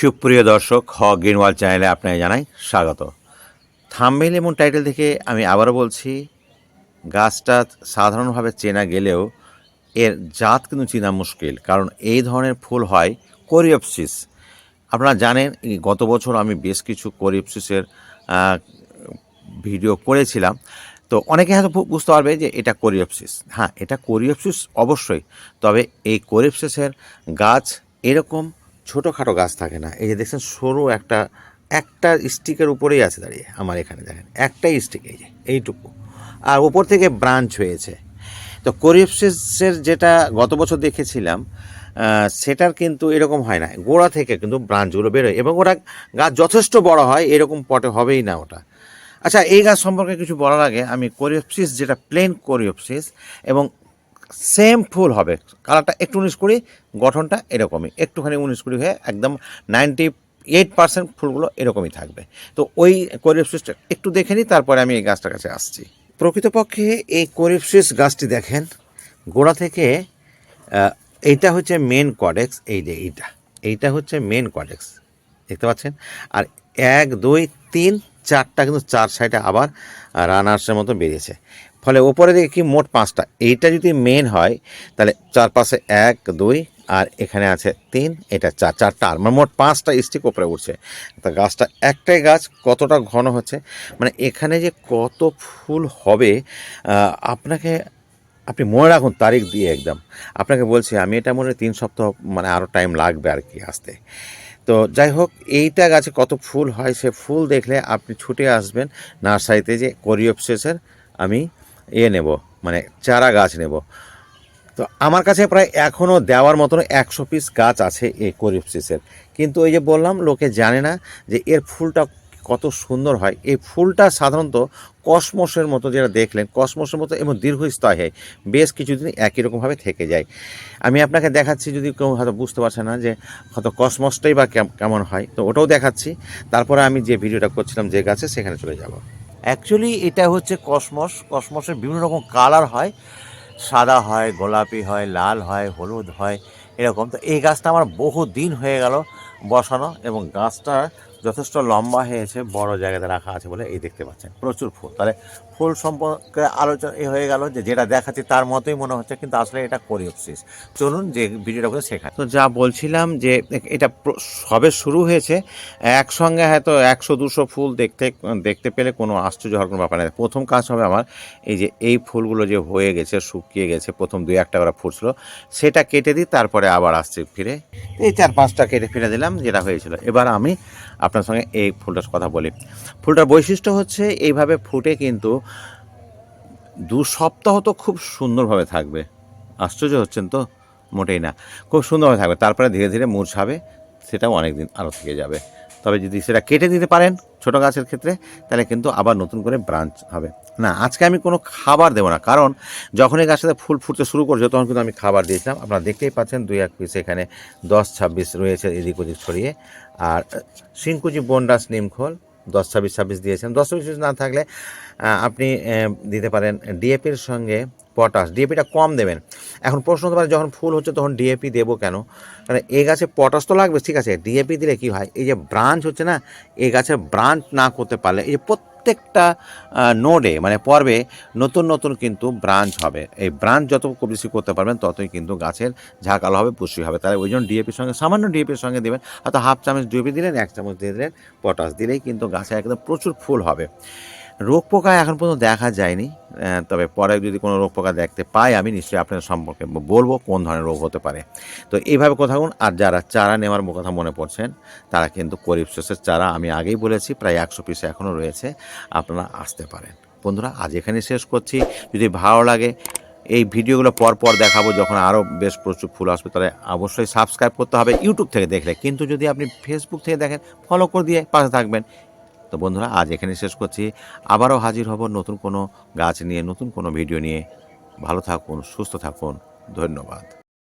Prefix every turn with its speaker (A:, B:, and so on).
A: সুপ্রিয় দর্শক হ গ্রিনওয়াল চ্যানেলে আপনাকে জানাই স্বাগত। থাম্বেল এবং টাইটেল থেকে আমি আবারও বলছি, গাছটা সাধারণভাবে চেনা গেলেও এর জাত কিন্তু চেনা মুশকিল, কারণ এই ধরনের ফুল হয় কোরিওপসিস। আপনারা জানেন, গত বছর আমি বেশ কিছু কোরিওপসিসের ভিডিও করেছিলাম। তো অনেকে হয়তো বুঝতে পারবে যে এটা কোরিওপসিস। হ্যাঁ এটা কোরিওপসিস অবশ্যই, তবে এই কোরিওপসিসের গাছ এরকম ছোটোখাটো গাছ থাকে না। এই যে দেখছেন, সরু একটা একটা স্টিকের উপরেই আছে দাঁড়িয়ে, আমার এখানে দেখেন, একটাই স্টিক, এই যে, এইটুকু। আর ওপর থেকে ব্রাঞ্চ হয়েছে। তো কোরিওপসিসের যেটা গত বছর দেখেছিলাম সেটার কিন্তু এরকম হয় না। গোড়া থেকে কিন্তু ব্রাঞ্চগুলো বেরোয় এবং ওরা গাছ যথেষ্ট বড় হয়, এরকম পটে হবেই না ওটা। আচ্ছা এই গাছ সম্পর্কে কিছু বলার আগে আমি কোরিওপসিস, যেটা প্লেন কোরিওপসিস এবং সেম ফুল হবে। কালারটা একটু উনিশ কুড়ি, গঠনটা এরকমই। একটুখানি উনিশ কুড়ি হয়ে একদম নাইনটি এইট পার্সেন্ট ফুলগুলো এরকমই থাকবে। তো ওই কোরিওপসিসটা একটু দেখে নিই, তারপরে আমি এই গাছটার কাছে আসছি। প্রকৃতপক্ষে এই কোরিওপসিস গাছটি দেখেন, গোড়া থেকে এইটা হচ্ছে মেন কডেক্স এই যে এইটা। এইটা হচ্ছে মেন কডেক্স দেখতে পাচ্ছেন? আর এক, দুই, তিন চারটা কিন্তু চার সাইডে আবার রানার্সের মতো বেরিয়েছে। ফলে ওপরে দিকে কি মোট পাঁচটা? এইটা যদি মেন হয়, তাহলে চারপাশে এক, দুই, আর এখানে আছে তিন, এটা চার, চারটা আর মানে মোট পাঁচটা স্টিক ওপরে উঠছে। তা গাছটা একটাই গাছ, কতটা ঘন হচ্ছে? মানে এখানে যে কত ফুল হবে আপনাকে, আপনি মনে রাখুন তারিখ দিয়ে একদম। আপনাকে বলছি, আমি এটা মনে তিন সপ্তাহ মানে আরও টাইম লাগবে আর কি আসতে। তো যাই হোক, এইটা গাছে কত ফুল হয়, সে ফুল দেখলে আপনি ছুটে আসবেন নার্সারিতে যে করিওপসেসের আমি এ নেব মানে চারা গাছ নেব। তো আমার কাছে প্রায় এখনও দেওয়ার মতন একশো পিস গাছ আছে এই কোরিপসিসের কিন্তু ওই যে বললাম, লোকে জানে না যে এর ফুলটা কত সুন্দর হয়। এই ফুলটা সাধারণত কসমসের মতো যেটা দেখলেন, কসমসের মতো এবং দীর্ঘস্থায়ী হয় বেশ কিছুদিন একই রকমভাবে থেকে যায়। আমি আপনাকে দেখাচ্ছি, যদি কেউ হয়তো বুঝতে পারছে না যে হয়তো কসমসটাই বা কেমন হয়, তো ওটাও দেখাচ্ছি। তারপরে আমি যে ভিডিওটা করছিলাম যে গাছে, সেখানে চলে যাব। অ্যাকচুয়ালি এটা হচ্ছে কসমস। কসমসের বিভিন্ন রকম কালার হয়। সাদা হয়, গোলাপি হয়, লাল হয়, হলুদ হয়, এরকম। তো এই গাছটা আমার বহু দিন হয়ে গেল বসানো এবং গাছটা যথেষ্ট লম্বা হয়েছে, বড় জায়গাতে রাখা আছে বলে এই দেখতে পাচ্ছেন। প্রচুর ফুল। তাহলে ফুল সম্পর্কে আলোচনা এ হয়ে গেল যে যেটা দেখাচ্ছি তার মতোই মনে হচ্ছে, কিন্তু আসলে এটা কোরিওপসিস চলুন যে ভিডিওটা করে শেখায় তো যা বলছিলাম যে এটা সবে শুরু হয়েছে, একসঙ্গে হয়তো একশো, দুশো ফুল দেখতে দেখতে পেলে কোনো আশ্চর্য হওয়ার কোনো ব্যাপার নেই। প্রথম কাজ হবে আমার, এই যে এই ফুলগুলো যে হয়ে গেছে, শুকিয়ে গেছে, প্রথম দুই একটা করে ফুটছিল সেটা কেটে দিই, তারপরে আবার আসছে ফিরে। এই চার পাঁচটা কেটে ফিরে দিলাম, যেটা হয়েছিল। এবার আমি আপনার সঙ্গে এই ফুলটার কথা বলি। ফুলটার বৈশিষ্ট্য হচ্ছে এইভাবে ফুটে কিন্তু দু সপ্তাহ তো খুব সুন্দরভাবে থাকবে। আশ্চর্য হচ্ছেন তো? মোটেই না। খুব সুন্দরভাবে থাকবে। তারপরে ধীরে ধীরে মূর্ছাবে সেটাও অনেক দিন আরও থেকে যাবে। তবে যদি সেটা কেটে দিতে পারেন ছোট গাছের ক্ষেত্রে, তাহলে কিন্তু আবার নতুন করে ব্রাঞ্চ হবে। না, আজকে আমি কোনো খাবার দেবো না, কারণ যখন এই গাছটাতে ফুল ফুটতে শুরু করছে, তখন কিন্তু আমি খাবার দিয়েছিলাম। আপনারা দেখতেই পাচ্ছেন দুই এক পিস এখানে দশ ছাব্বিশ রয়েছে এদিক ওদিক ছড়িয়ে। আর সিংকুচি বন্ডাস নিমখোল দশ ছাব্বিশ ছাব্বিশ দিয়েছেন। দশ ছাব্বিশ না থাকলে আপনি দিতে পারেন ডিএপির সঙ্গে পটাশ ডিএপিটা কম দেবেন। এখন প্রশ্ন হতে পারে, যখন ফুল হচ্ছে তখন ডিএপি দেবো কেন? কারণ এই গাছে পটাশ তো লাগবে, ঠিক আছে ডিএপি দিলে কি হয়? এই যে ব্রাঞ্চ হচ্ছে না এই গাছের ব্রাঞ্চ না করতে পারলে এই যে প্রত্যেকটা নোডে মানে পর্বে নতুন নতুন কিন্তু ব্রাঞ্চ হবে। এই ব্রাঞ্চ যত বেশি করতে পারবেন, ততই কিন্তু গাছের ঝাঁকালো হবে, পুষ্টি হবে। তাই ওই জন্য ডিএপির সঙ্গে, সামান্য ডিএপির সঙ্গে দেবেন। হয়তো হাফ চামচ ডিএপি দিলেন, এক চামচ দিয়ে দিলেন, পটাশ দিলেই কিন্তু গাছে একদম প্রচুর ফুল হবে। রোগ পোকা এখন পর্যন্ত দেখা যায়নি। তবে পরে যদি কোনো রোগ পোকা দেখতে পাই আমি নিশ্চয়ই আপনাদের সম্পর্কে বলব কোন ধরনের রোগ হতে পারে। তো এইভাবে কথা বলুন, আর যারা চারা নেওয়ার কথা মনে পড়ছেন, তারা কিন্তু করিপসের চারা আমি আগেই বলেছি, প্রায় একশো পিস এখনও রয়েছে, আপনারা আসতে পারেন। বন্ধুরা, আজ এখানে শেষ করছি। যদি ভালো লাগে, এই ভিডিওগুলো পর পর দেখাবো, যখন আরও বেশ প্রচুর ফুল আসবে, তাহলে অবশ্যই সাবস্ক্রাইব করতে হবে। ইউটিউব থেকে দেখলে, কিন্তু যদি আপনি ফেসবুক থেকে দেখেন ফলো করে দিয়ে পাশে থাকবেন। তো বন্ধুরা, আজ এখানে শেষ করছি। আবারও হাজির হব নতুন কোনো গাছ নিয়ে, নতুন কোনো ভিডিও নিয়ে। ভালো থাকুন, সুস্থ থাকুন। ধন্যবাদ।